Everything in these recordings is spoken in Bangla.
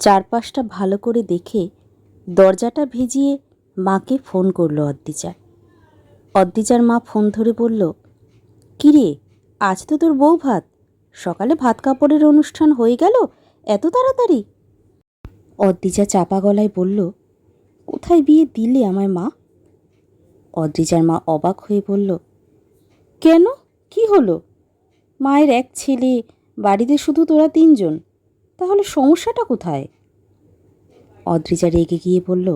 চারপাশটা ভালো করে দেখে দরজাটা ভিজিয়ে মাকে ফোন করল অদ্রিজা অদ্রিজার মা ফোন ধরে বলল, কিরে, আজ তো তোর বউ ভাত। সকালে ভাত কাপড়ের অনুষ্ঠান হয়ে গেল, এত তাড়াতাড়ি? অদ্রিজা চাপা গলায় বলল, কোথায় বিয়ে দিলে আমায় মা? অদ্রিজার মা অবাক হয়ে বলল, কেন? কি হলো? মায়ের এক ছেলে, বাড়িতে শুধু তোরা তিনজন, তাহলে সমস্যাটা কোথায়? অদ্রিজা রেগে গিয়ে বলল,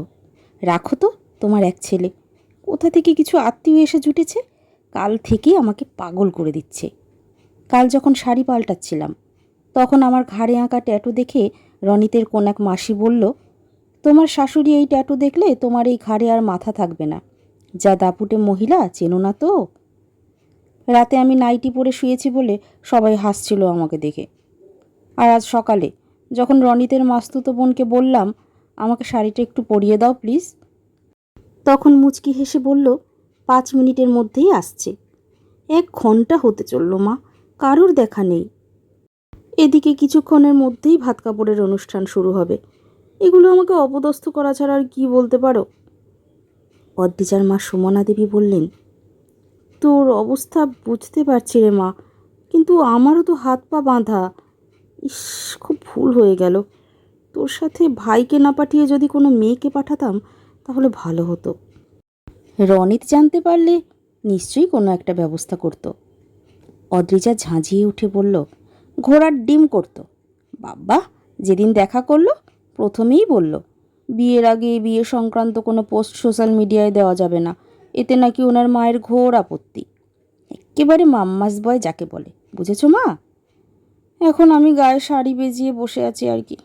রাখো তো, তোমার এক ছেলে। কোথা থেকে কিছু আত্মীয় এসে জুটেছে? কাল থেকে আমাকে পাগল করে দিচ্ছে। কাল যখন শাড়ি পাল্টাচ্ছিলাম, তখন আমার ঘাড়ে আঁকা ট্যাটু দেখে রনিতের কোন এক মাসি বলল, তোমার শাশুড়ি এই ট্যাটু দেখলে তোমার এই ঘাড়ে আর মাথা থাকবে না। যা দাপুটে মহিলা, চেনো না তো? রাতে আমি নাইটি পরে শুয়েছি বলে সবাই হাসছিল আমাকে দেখে। আর আজ সকালে, যখন রনিতের মাস্তুতো বোনকে বললাম আমাকে শাড়িটা একটু পরিয়ে দাও প্লিজ তখন মুচকি হেসে বলল, পাঁচ মিনিটের মধ্যেই আসছে। এক ঘণ্টা হতে চলল মা, কারোর দেখা নেই। এদিকে কিছুক্ষণের মধ্যেই ভাত কাপড়ের অনুষ্ঠান শুরু হবে। এগুলো আমাকে অপদস্থ করা ছাড়া আর কী বলতে পারো? অদ্রিজার মা সুমনা দেবী বললেন, তোর অবস্থা বুঝতে পারছি রে মা, কিন্তু আমারও তো হাত পা বাঁধা। ইস, খুব ভুল হয়ে গেল। তোর সাথে ভাইকে না পাঠিয়ে যদি কোনো মেয়েকে পাঠাতাম, তাহলে ভালো হতো। রনিত জানতে পারলে নিশ্চয়ই কোনো একটা ব্যবস্থা করতো। অদ্রিজা ঝাঁঝিয়ে উঠে বলল, ঘোড়ার ডিম করত। বাবা, যেদিন দেখা করল, প্রথমেই বলল, বিয়ের আগে বিয়ে সংক্রান্ত কোনো পোস্ট সোশ্যাল মিডিয়ায় দেওয়া যাবে না, এতে নাকি ওনার মায়ের ঘোর আপত্তি। একেবারে মাম্মাস বয় যাকে বলে, বুঝেছ মা? এখন আমি গায়ে শাড়ি বেজিয়ে বসে আছি আর কি।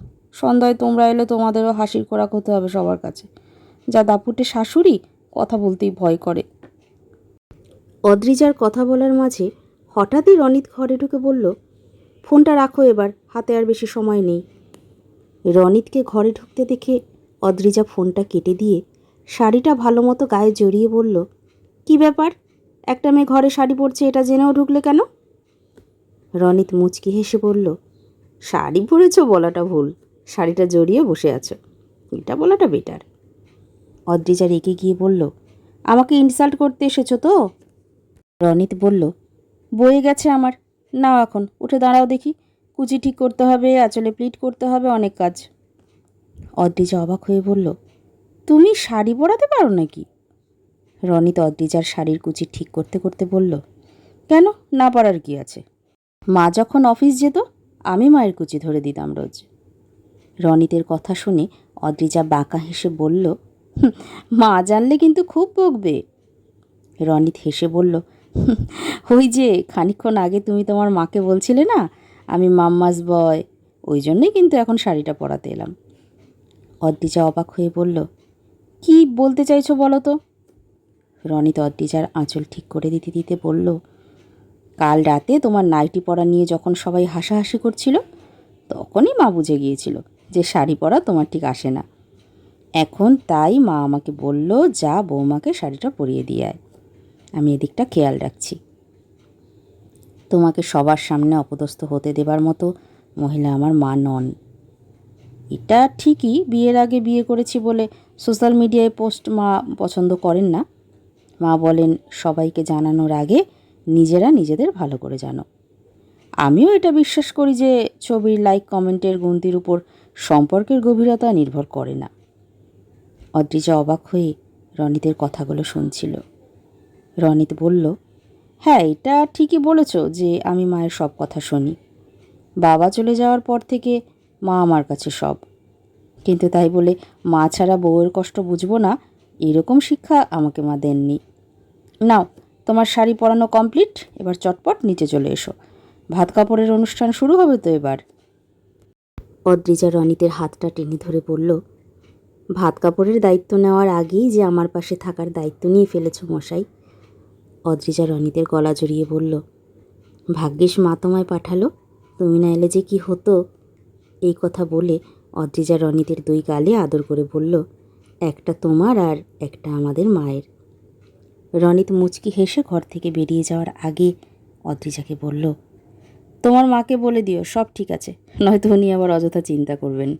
সন্ধ্যায় তোমরা এলে তোমাদেরও হাসির খোরাক হতে হবে সবার কাছে। যা দাপুটে শাশুড়ি কথা বলতেই ভয় করে। অদ্রিজার কথা বলার মাঝে হঠাৎই রনিত ঘরে ঢুকে বলল, ফোনটা রাখো এবার, হাতে আর বেশি সময় নেই। রনিতকে ঘরে ঢুকতে দেখে অদ্রিজা ফোনটা কেটে দিয়ে শাড়িটা ভালো মতো গায়ে জড়িয়ে বলল, কি ব্যাপার? একটা মেয়ে ঘরে শাড়ি পরছে, এটা জেনেও ঢুকলে কেন? রনিত মুচকি হেসে বলল, শাড়ি পরেছ বলাটা ভুল। শাড়িটা জড়িয়ে বসে আছো। এটা বলাটা বেটার অদ্রিজা রেগে গিয়ে বলল, আমাকে ইনসাল্ট করতে এসেছ তো? রনিত বলল, বয়ে গেছে আমার। নাও এখন, উঠে দাঁড়াও দেখি। কুচি ঠিক করতে হবে, আঁচলে প্লিট করতে হবে, অনেক কাজ। অদ্রিজা অবাক হয়ে বলল, তুমি শাড়ি পরাতে পারো নাকি? রনিত অদ্রিজার শাড়ির কুচি ঠিক করতে করতে বলল, কেন? না পারার কি আছে? মা যখন অফিস যেত, আমি মায়ের কুচি ধরে দিতাম রোজ। রনিতের কথা শুনে অদ্রিজা বাঁকা হেসে বলল মা জানলে কিন্তু খুব বকবে। রনিত হেসে বলল ওই যে খানিকক্ষণ আগে তুমি তোমার মাকে বলছিলে না, আমি মাম্মাস বয়, ওই জন্যই কিন্তু এখন শাড়িটা পরাতে এলাম। অদ্রিজা অবাক হয়ে বলল, কি বলতে চাইছো বলো তো? রনিত অদ্রিজার আঁচল ঠিক করে দিতে দিতে বলল, কাল রাতে তোমার নাইটি পরা নিয়ে যখন সবাই হাসাহাসি করছিল, তখনই মা বুঝে গিয়েছিল। যে শাড়ি পরা তোমার ঠিক আসে না। এখন তাই মা আমাকে বলল, যা বৌমাকে শাড়িটা পরিয়ে দিয়ে আয়। আমি এদিকটা খেয়াল রাখছি। তোমাকে সবার সামনে অপদস্থ হতে দেবার মতো মহিলা আমার মা নন। এটা ঠিকই বিয়ের আগে বিয়ে করেছি বলে সোশ্যাল মিডিয়ায় পোস্ট মা পছন্দ করেন না। মা বলেন, সবাইকে জানানোর আগে নিজেরা নিজেদের ভালো করে জানো। আমিও এটা বিশ্বাস করি যে ছবির লাইক কমেন্টের গুনতির উপর সম্পর্কের গভীরতা নির্ভর করে না। অদ্রিজা অবাক হয়ে রনিতের কথাগুলো শুনছিল। রনিত বলল হ্যাঁ এটা ঠিকই বলেছ যে আমি মায়ের সব কথা শুনি। বাবা চলে যাওয়ার পর থেকে মা আমার কাছে সব। কিন্তু তাই বলে মা ছাড়া বউয়ের কষ্ট বুঝব না, এরকম শিক্ষা আমাকে মা দেননি। নাও, তোমার শাড়ি পরানো কমপ্লিট, এবার চটপট নিচে চলে এসো। ভাত কাপড়ের অনুষ্ঠান শুরু হবে তো এবার। অদ্রিজা রনিতের হাতটা টেনে ধরে বলল, ভাত কাপড়ের দায়িত্ব নেওয়ার আগেই যে আমার পাশে থাকার দায়িত্ব নিয়ে ফেলেছ মশাই। অদ্রিজা রনিতের গলা জড়িয়ে বলল, ভাগ্যিস মা তোমায় পাঠালো, তুমি না এলে যে কি হতো? এই কথা বলে অদ্রিজা রনিতের দুই গালে আদর করে বলল, একটা তোমার আর একটা আমাদের মায়ের। রনিত মুচকি হেসে ঘর থেকে বেরিয়ে যাওয়ার আগে অদ্রিজাকে বলল তোমার মাকে বলে দিও সব ঠিক আছে। নয়তো উনি আবার অযথা চিন্তা করবেন।